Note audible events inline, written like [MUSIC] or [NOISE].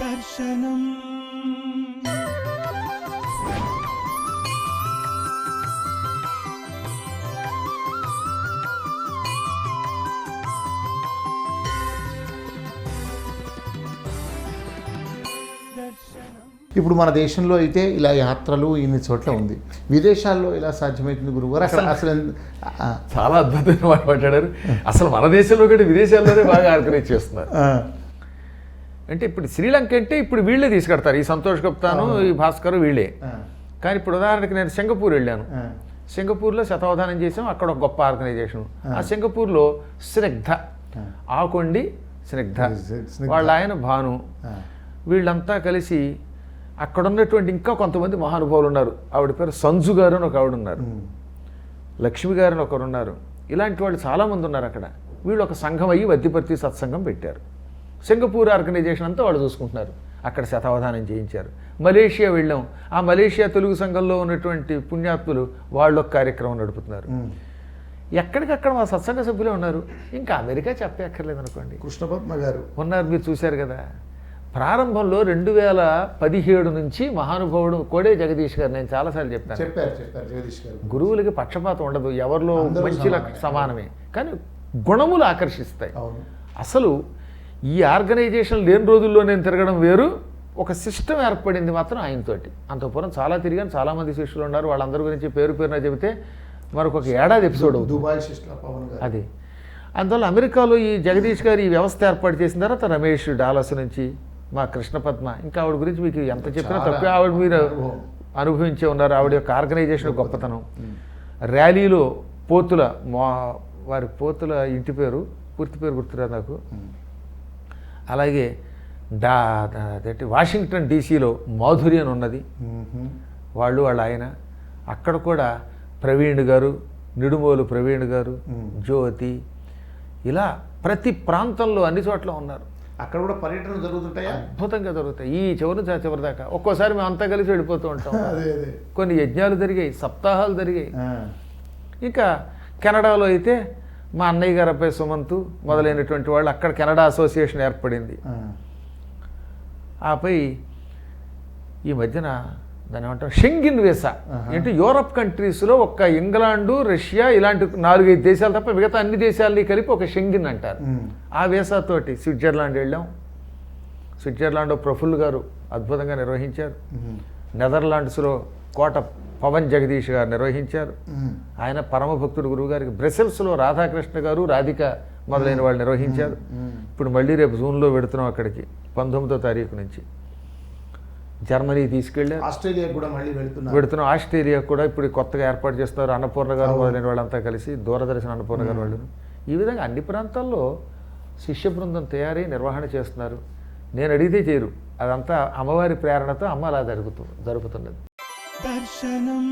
దర్శనం. ఇప్పుడు మన దేశంలో అయితే ఇలా యాత్రలు ఇన్ని చోట్ల ఉంది. విదేశాల్లో ఇలా సాధ్యమవుతుంది గురువు గారు అక్కడ అసలు ఆ, చాలా అద్భుతమైన మాట మాట్లాడారు. అసలు మన దేశంలో కంటే విదేశాల్లోనే బాగా ఆర్గనైజ్ చేస్తున్నారు. అంటే ఇప్పుడు శ్రీలంక అంటే ఇప్పుడు వీళ్ళే తీసుకెడతారు. ఈ సంతోష్ గుప్తాను ఈ భాస్కర్ వీళ్ళే. కానీ ఇప్పుడు ఉదాహరణకి నేను సింగపూర్ వెళ్ళాను. సింగపూర్లో శతావధానం చేసాం. అక్కడ ఒక గొప్ప ఆర్గనైజేషన్. ఆ. సింగపూర్లో స్నిగ్ధ. ఆకొండి స్నిగ్ధ. వాళ్ళ ఆయన భాను. వీళ్ళంతా కలిసి అక్కడ ఉన్నటువంటి ఇంకా కొంతమంది మహానుభావులు ఉన్నారు. ఆవిడ పేరు సంజు గారు అని ఒక ఆవిడ ఉన్నారు. లక్ష్మి గారు అని ఒకరు ఉన్నారు. ఇలాంటి వాళ్ళు చాలామంది ఉన్నారు అక్కడ. వీళ్ళు ఒక సంఘం అయ్యి వద్దిపర్తి సత్సంగం పెట్టారు. సింగపూర్ ఆర్గనైజేషన్ అంతా వాళ్ళు చూసుకుంటున్నారు. అక్కడ శతావధానం చేయించారు. మలేషియా వెళ్ళాం. ఆ మలేషియా తెలుగు సంఘంలో ఉన్నటువంటి పుణ్యాత్ములు వాళ్ళు ఒక కార్యక్రమం నడుపుతున్నారు. ఎక్కడికక్కడ మా సత్సంగ సభ్యులే ఉన్నారు. ఇంకా అమెరికా చెప్పే అక్కర్లేదు అనుకోండి కృష్ణ పద్మ గారు. ఉన్నారు మీరు చూశారు కదా. ప్రారంభంలో రెండు వేల పదిహేడు నుంచి మహానుభావుడు కోడే జగదీష్ గారు నేను చాలాసార్లు చెప్పాను. చెప్పారు చెప్పారు జగదీష్ గారు. గురువులకి పక్షపాతం ఉండదు. ఎవరిలో మంచి సమానమే. కానీ గుణములు ఆకర్షిస్తాయి. అవును. అసలు ఈ ఆర్గనైజేషన్ లేని రోజుల్లో నేను తిరగడం వేరు. ఒక సిస్టమ్ ఏర్పడింది మాత్రం ఆయనతోటి. అంతపురం చాలా తిరిగాను చాలామంది శిష్యులు ఉన్నారు. వాళ్ళందరి గురించి పేరు పేరున చెబితే మరొక ఒక ఏడాది ఎపిసోడ్ అవుతుంది. దుబాయ్ అది. అందువల్ల అమెరికాలో ఈ జగదీష్ గారు ఈ వ్యవస్థ ఏర్పాటు చేసిన తర్వాత రమేష్ డాలస్ నుంచి మా కృష్ణ పద్మ ఇంకా ఆవిడ గురించి మీకు ఎంత చెప్పినా తక్కువ ఆవిడ మీరు అనుభవం. అనుభవించే ఉన్నారు. ఆవిడ యొక్క ఆర్గనైజేషన్ గొప్పతనం. ర్యాలీలో పోతుల మా వారి పోతుల ఇంటి పేరు పూర్తి పేరు గుర్తురాదు నాకు. అలాగే డా అదేంటి వాషింగ్టన్ డీసీలో మాధురి అని ఉన్నది. వాళ్ళు వాళ్ళ ఆయన. అక్కడ కూడా ప్రవీణ్ గారు నిడుమోలు ప్రవీణ్ గారు. జ్యోతి ఇలా ప్రతి ప్రాంతంలో అన్ని చోట్ల ఉన్నారు. అక్కడ కూడా పర్యటన జరుగుతుంటాయా? అద్భుతంగా జరుగుతాయి. ఈ చివరి చివరి దాకా. ఒక్కోసారి మేము అంతా కలిసి వెళ్ళిపోతూ ఉంటాం. [LAUGHS] కొన్ని యజ్ఞాలు జరిగాయి సప్తాహాలు జరిగాయి. ఇంకా కెనడాలో అయితే మా అన్నయ్య గారు అబ్బాయి సుమంతు మొదలైనటువంటి వాళ్ళు అక్కడ కెనడా అసోసియేషన్ ఏర్పడింది. ఆపై ఈ మధ్యన దాని ఏమంటారు? షెంగిన్ వీసా. అంటే యూరప్ కంట్రీస్లో ఒక్క ఇంగ్లాండు రష్యా ఇలాంటి నాలుగైదు దేశాలు తప్ప మిగతా అన్ని దేశాలని కలిపి ఒక షెంగిన్ అంటారు. ఆ వీసాతోటి స్విట్జర్లాండ్ వెళ్ళాం. స్విట్జర్లాండ్లో ప్రఫుల్ గారు అద్భుతంగా నిర్వహించారు. నెదర్లాండ్స్లో కోట పవన్ జగదీష్ గారు నిర్వహించారు. ఆయన పరమభక్తుడు గురువు గారికి బ్రసెల్స్లో రాధాకృష్ణ గారు రాధిక మొదలైన వాళ్ళు నిర్వహించారు. ఇప్పుడు మళ్ళీ రేపు జూన్లో పెడుతున్నాం అక్కడికి పంతొమ్మిదో తారీఖు నుంచి. జర్మనీ తీసుకెళ్ళారు. ఆస్ట్రేలియా కూడా మళ్ళీ వెళ్తున్నారు. పెడుతున్నాం. ఆస్ట్రేలియా కూడా ఇప్పుడు కొత్తగా ఏర్పాటు చేస్తున్నారు అన్నపూర్ణ గారు మొదలైన వాళ్ళంతా కలిసి దూరదర్శన అన్నపూర్ణ గారు వాళ్ళు. ఈ విధంగా అన్ని ప్రాంతాల్లో శిష్య బృందం తయారీ నిర్వహణ చేస్తున్నారు. నేను అడిగితే చేయరు. అదంతా అమ్మవారి ప్రేరణతో అమ్మ అలా జరుగుతూ జరుగుతున్నది. దర్శనం